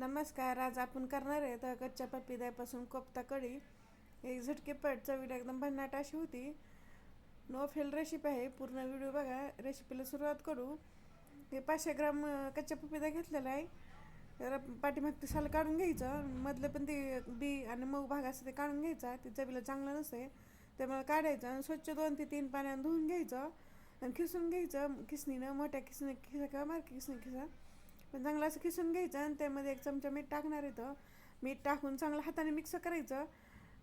नमस्कार आज आपण करणार आहे तर कच्च्या पपिद्यापासून कोफ्ता कढी. एक झटके पट चवीला एकदम भन्नाट अशी होती. नो फेल रेसिपी आहे. पूर्ण व्हिडिओ बघा. रेसिपीला सुरुवात करू. हे पाचशे ग्राम कच्च्या पपिदा घेतलेला आहे. तर पाठीमागते साल काढून घ्यायचं. मधलं पण ते बी आणि मऊ भाग असं ते काढून घ्यायचा. ते चवीला चांगलं नसते त्यामुळे काढायचं आणि स्वच्छ दोन ते तीन पाण्यानं धुवून घ्यायचं आणि खिसून घ्यायचं. किसणीनं मोठ्या किसणी खिसा किंवा मारकी किसणी खिसा. पण चांगलं असं किसून घ्यायचं आणि त्यामध्ये एक चमचा मीठ टाकणार येतं मीठ टाकून चांगलं हाताने मिक्स करायचं.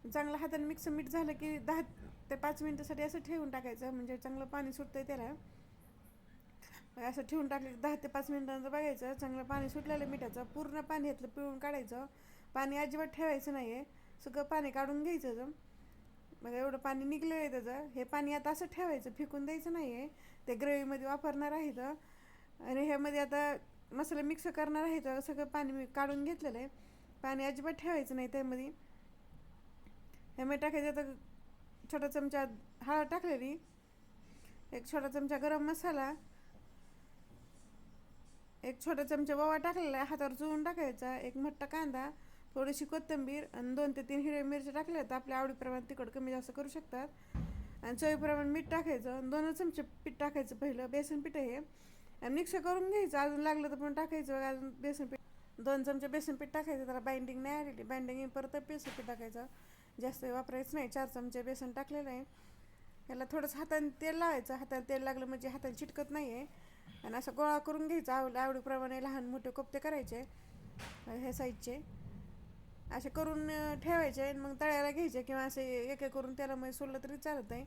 चांगलं हाताने मिक्स मीठ झालं की दहा ते पाच मिनटासाठी असं ठेवून टाकायचं. म्हणजे चांगलं पाणी सुटतंय त्याला. असं ठेवून टाकलं की दहा ते पाच मिनटांचं बघायचं. चांगलं पाणी सुटलेलं मिठाचं. पूर्ण पाणी यातलं पिळून काढायचं. पाणी अजिबात ठेवायचं नाही आहे सगळं पाणी काढून घ्यायचं मग एवढं पाणी निघलेलं आहे त्याचं. हे पाणी आता असं ठेवायचं. फेकून द्यायचं नाही आहे ते ग्रेव्हीमध्ये वापरणार आहे तर. आणि ह्यामध्ये आता मसाला मिक्स करणार आहे तर सगळं पाणी मी काढून घेतलेलं आहे. पाणी अजिबात ठेवायचं नाही त्यामध्ये. ह्यामध्ये टाकायचं आता छोटा चमचा हळद टाकलेली. एक छोटा चमचा गरम मसाला. एक छोटा चमचा ओवा टाकलेला आहे हातावर चुळून टाकायचा. एक मोठा कांदा थोडीशी कोथिंबीर आणि दोन ते तीन हिरव्या मिरच्या टाकल्या तर आपल्या आवडीप्रमाणे तिखट कमी जास्त करू शकतात. आणि चवीप्रमाणे मीठ टाकायचं. आणि दोन चमचे पीठ टाकायचं पहिलं. बेसन पीठ आहे आणि मिक्स करून घ्यायचं. अजून लागलं तर पण टाकायचं अजून बेसन पीठ दोन चमचे बेसन पीठ टाकायचं. त्याला बाइंडिंग नाही आलेली. बाइंडिंग येईन परत बेसन पीठ टाकायचं. जास्त वापरायचं नाही. चार चमचे बेसन टाकलेलं आहे. याला थोडंसं हाताने तेल लावायचं. हाताने तेल लागलं म्हणजे हाताने चिटकत नाही आहे आणि असं गोळा करून घ्यायचा. आवड आवडीप्रमाणे लहान मोठे कोपते करायचे. हे साईजचे. असे करून ठेवायचे आणि मग तळ्याला घ्यायचे किंवा असे एक एक करून तेलामध्ये सोडलं तरी चालत आहे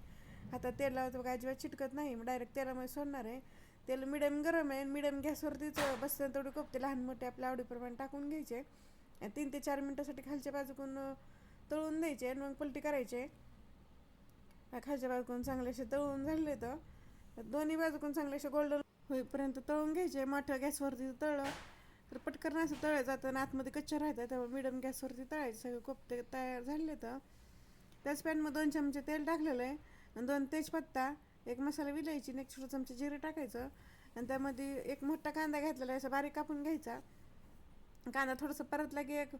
हातात तेल लावतो बघा अजिबात चिटकत नाही मग डायरेक्ट तेलामध्ये सोडणार आहे. तेल मिडियम गरम आहे मिडियम गॅसवरतीच बसतं तेवढे कोपते लहान मोठे आपल्या आवडीप्रमाणे टाकून घ्यायचे. आणि तीन ते चार मिनटासाठी खालच्या बाजूकून तळून द्यायचे आणि मग पलटी करायचे. खालच्या बाजूकून चांगले असे तळून झाले तर दोन्ही बाजूकून चांगले असे गोल्डन होईपर्यंत तळून घ्यायचे. मोठं गॅसवरती तळलं तर पटकन असं तळलं जातं आणि आतमध्ये कच्च्या राहतात तेव्हा मिडियम गॅसवरती तळायचे. सगळे कोपते तयार झाले तर त्याच पॅनमध्ये दोन चमचे तेल टाकलेलं आहे. आणि दोन तेजपत्ता एक मसाला विलायची आणि एक छोटा चमचे जिरे टाकायचं. आणि त्यामध्ये एक मोठा कांदा घेतलेला असं बारीक कापून घ्यायचा. कांदा थोडंसं परतला की एक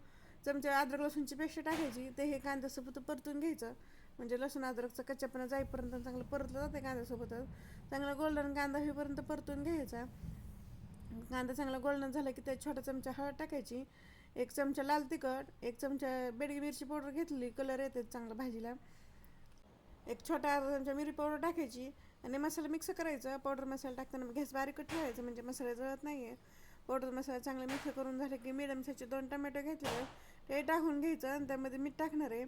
चमचा अद्रक लसूणची पेस्ट टाकायची ते हे कांद्यासोबत परतून घ्यायचं. म्हणजे लसूण अद्रकचं कच्च्यापणा जाईपर्यंत चांगलं परतलं जाते कांद्यासोबतच चांगला गोल्डन कांदा होईपर्यंत परतून घ्यायचा. कांदा चांगला गोल्डन झाला की त्यात छोटा चमचा हळद टाकायची. एक चमचा लाल तिखट एक चमचा बेडगी मिरची पावडर घेतली कलर येते चांगला भाजीला. एक छोटा अर्धा चमचा मिरी पावडर टाकायची. आणि मसाला मिक्स करायचा पावडर मसाला टाकताना गॅस बारीकच ठेवायचं म्हणजे मसाला जळत नाही आहे पावडर मसाला चांगला मिक्स करून झाले की मिडियम साईजचे दोन टमॅटो घेतले ते टाकून घ्यायचं आणि त्यामध्ये मीठ टाकणार आहे.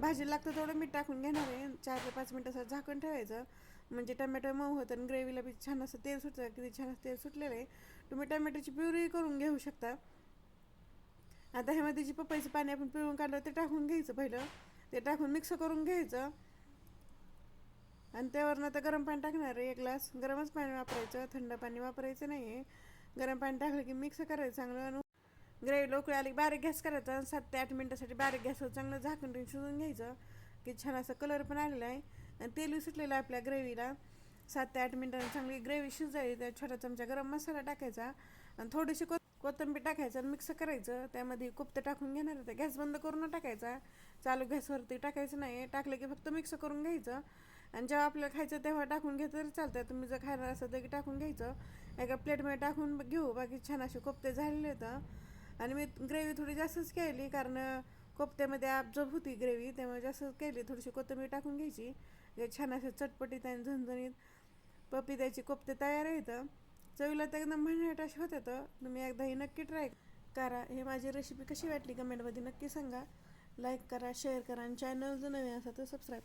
भाजी लागतं तेवढं मीठ टाकून घेणार आहे. चार ते पाच मिनटं असं झाकण ठेवायचं. म्हणजे टमॅटो मऊ होतं आणि ग्रेव्हीला बी छान असं तेल सुटतं किती छान असं तेल सुटलेलं आहे. तुम्ही टमॅटोची प्युरी करून घेऊ शकता. आता ह्यामध्ये जी पपईचं पाणी आपण पिळून काढलं ते टाकून घ्यायचं पहिलं. ते टाकून मिक्स करून घ्यायचं. आणि त्यावरनं तर गरम पाणी टाकणार आहे. एक ग्लास गरमच पाणी वापरायचं थंड पाणी वापरायचं नाही आहे गरम पाणी टाकलं की मिक्स करायचं चांगलं आणि ग्रेव्ही लोकळी आली बारीक गॅस करायचा आणि सात ते आठ मिनटासाठी बारीक गॅसवर चांगलं झाकून शिजून घ्यायचं. की छान असा कलर पण आलेला आहे. आणि तेलही सुटलेलं आहे आपल्या ग्रेव्हीला सात ते आठ मिनटांनी चांगली ग्रेव्ही शिजायची. त्या छोटा चमचा गरम मसाला टाकायचा. आणि थोडीशी को कोथिंबीर टाकायचं आणि मिक्स करायचं. त्यामध्ये कोफ्ते टाकून घेणार होते गॅस बंद करून टाकायचा. चालू गॅसवरती टाकायचं नाही. टाकलं की फक्त मिक्स करून घ्यायचं. आणि जेव्हा आपल्याला खायचं तेव्हा टाकून घेतलं तरी चालतं तुम्ही जर खायला असं तर टाकून घ्यायचं. एका प्लेटमध्ये टाकून घेऊ. बाकी छान असे कोफ्ते झालेले होतं आणि मी ग्रेव्ही थोडी जास्तच केली कारण कोफ्त्यामध्ये आपजब होती ग्रेव्ही त्यामुळे जास्तच केली. थोडीशी कोथिंबीर टाकून घ्यायची. छान असे चटपटीत आणि झणझणीत पपीताची कोफ्ते तयार आहेत. चवीला तर एकदम भन्नाट असे होते तर तुम्ही एकदा ही नक्की ट्राय करा. हे माझी रेसिपी कशी वाटली कमेंटमध्ये नक्की सांगा. लाईक करा शेअर करा आणि चॅनल जर नवीन असा तर सबस्क्राईब